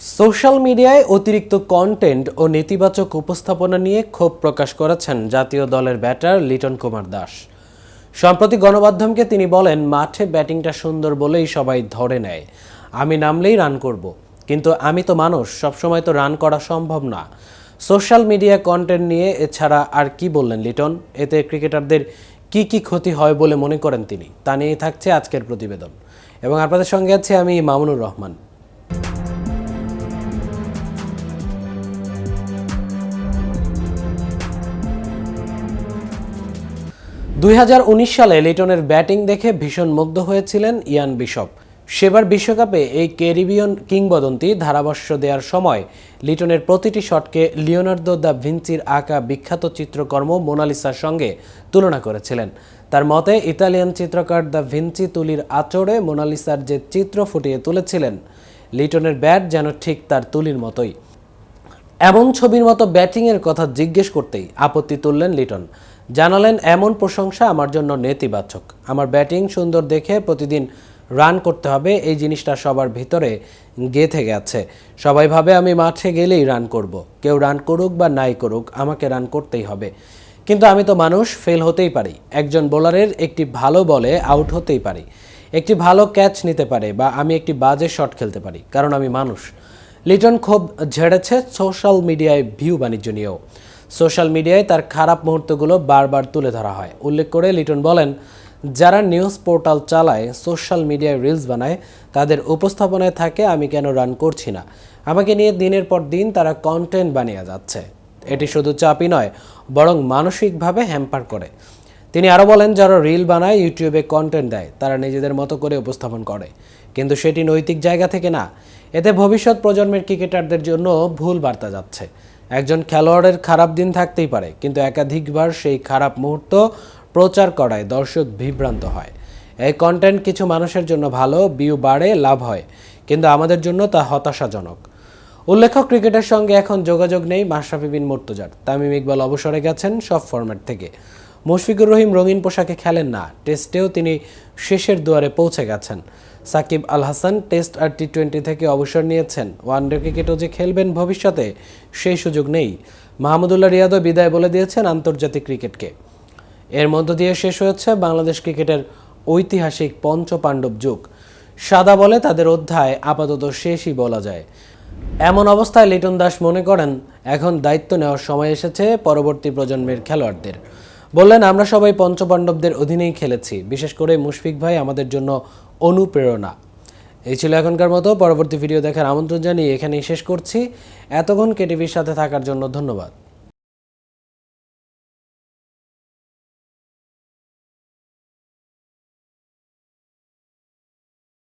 Social মিডিয়ায় অতিরিক্ত content ও নেতিবাচক উপস্থাপনা নিয়ে ক্ষোভ প্রকাশ করেছেন জাতীয় দলের ব্যাটার লিটন কুমার দাস। সম্প্রতি গণমাধ্যমকে তিনি বলেন, মাঠে ব্যাটিংটা সুন্দর বলেই সবাই ধরে নেয়। আমি নামলেই রান করব। কিন্তু আমি তো মানুষ, সবসময় তো রান করা সম্ভব না। সোশ্যাল মিডিয়া কন্টেন্ট নিয়ে এছাড়া আর কি বললেন লিটন? এতে ক্রিকেটারদের কি কি ক্ষতি হয় বলে মনে করেন তিনি? তা নিয়েই থাকছে আজকের প্রতিবেদন। এবং আপনাদের সঙ্গে আছে আমি মামুনুর রহমান। দুই হাজার উনিশ সালে লিটনের ব্যাটিং দেখে ভীষণ মুগ্ধ হয়েছিলেন ইয়ান বিশপ। সেবার বিশ্বকাপে এই ক্যারিবিয়ান কিংবদন্তি ধারাভাষ্য দেওয়ার সময় লিটনের প্রতিটি শটকে লিওনার্দো দ্য ভিঞ্চির আঁকা বিখ্যাত চিত্রকর্ম মোনালিসার সঙ্গে তুলনা করেছিলেন। তার মতে, ইতালিয়ান চিত্রকার দ্য ভিঞ্চি তুলির আচড়ে মোনালিসার যে চিত্র ফুটিয়ে তুলেছিলেন, লিটনের ব্যাট যেন ঠিক তার তুলির মতোই। এমন ছবির মতো ব্যাটিংয়ের কথা জিজ্ঞেস করতেই আপত্তি তুললেন লিটন। জানালেন, এমন প্রশংসা আমার জন্য নেতিবাচক। আমার ব্যাটিং সুন্দর দেখে প্রতিদিন রান করতে হবে। এই জিনিসটা সবার ভিতরে গেঁথে গেছে। সবাই ভাবে আমি মাঠে গেলেই রান করব। কেউ রান করুক বা নাই করুক, আমাকে রান করতেই হবে। কিন্তু আমি তো মানুষ, ফেল হতেই পারি। একজন বোলারের একটি ভালো বলে আউট হতেই পারি। একটি ভালো ক্যাচ নিতে পারে বা আমি একটি বাজে শট খেলতে পারি, কারণ আমি মানুষ। লিটন খুব ঝেড়েছে সোশ্যাল মিডিয়ায় ভিউ বাণিজ্য নিয়েও। সোশ্যাল মিডিয়ায় তার খারাপ মুহূর্তগুলো বারবার তুলে ধরা হয়। উল্লেখ করে লিটন বলেন, যারা নিউজ পোর্টাল চালায়, সোশ্যাল মিডিয়ায় রিলস বানায়, তাদের উপস্থাপনায় থাকে, আমি কেন রান করছি না? আমাকে নিয়ে দিনের পর দিন তারা কন্টেন্ট বানিয়ে যাচ্ছে। এটি শুধু চাপই নয়, বরং মানসিকভাবে হ্যাম্পার করে। তিনি আরও বলেন, যারা রিল বানায় ইউটিউবে কন্টেন্ট দেয়, তারা নিজেদের মতো করে উপস্থাপন করে। কিন্তু সেটি নৈতিক জায়গা থেকে না। এতে ভবিষ্যৎ প্রজন্মের ক্রিকেটারদের জন্য ভুল বার্তা যাচ্ছে। একজন খেলোয়াড়ের খারাপ দিন থাকতেই পারে, কিন্তু একাধিকবার সেই খারাপ মুহূর্ত প্রচার করায় দর্শক বিভ্রান্ত হয়। এই কন্টেন্ট কিছু মানুষের জন্য ভালো ভিউ বাড়ে, লাভ হয়, কিন্তু আমাদের জন্য তা হতাশাজনক। উল্লেখ্য, ক্রিকেটের সঙ্গে এখন যোগাযোগ নেই মাশরাফি বিন মুর্তজার। তামিম ইকবাল অবসরে গেছেন সব ফরম্যাট থেকে। মুশফিকুর রহিম রঙিন পোশাকে খেলেন না টেস্টেও তিনি শেষের দুয়ারে পৌঁছে গেছেন। সাকিব আল হাসান টেস্ট আর টি টোয়েন্টি থেকে অবসর নিয়েছেন। ওয়ানডে ক্রিকেটও যে খেলবেন ভবিষ্যতে, সেই সুযোগ নেই। মাহমুদুল্লাহ রিয়াদও বিদায় বলে দিয়েছেন আন্তর্জাতিক ক্রিকেটকে। এর মধ্য দিয়ে শেষ হয়েছে বাংলাদেশ ক্রিকেটের ঐতিহাসিক পঞ্চপাণ্ডব যুগ। সাদা বলে তাদের অধ্যায় আপাতত শেষই বলা যায়। এমন অবস্থায় লিটন দাস মনে করেন, এখন দায়িত্ব নেওয়ার সময় এসেছে পরবর্তী প্রজন্মের খেলোয়াড়দের। বললেন, আমরা সবাই পঞ্চপাণ্ডবদের অধীনেই খেলেছি। বিশেষ করে মুশফিক ভাই আমাদের জন্য অনুপ্রেরণা। এই ছিল এখনকার মতো। পরবর্তী ভিডিও দেখার আমন্ত্রণ জানিয়ে এখানেই শেষ করছি। এতক্ষণ কেটিভির সাথে থাকার জন্য ধন্যবাদ।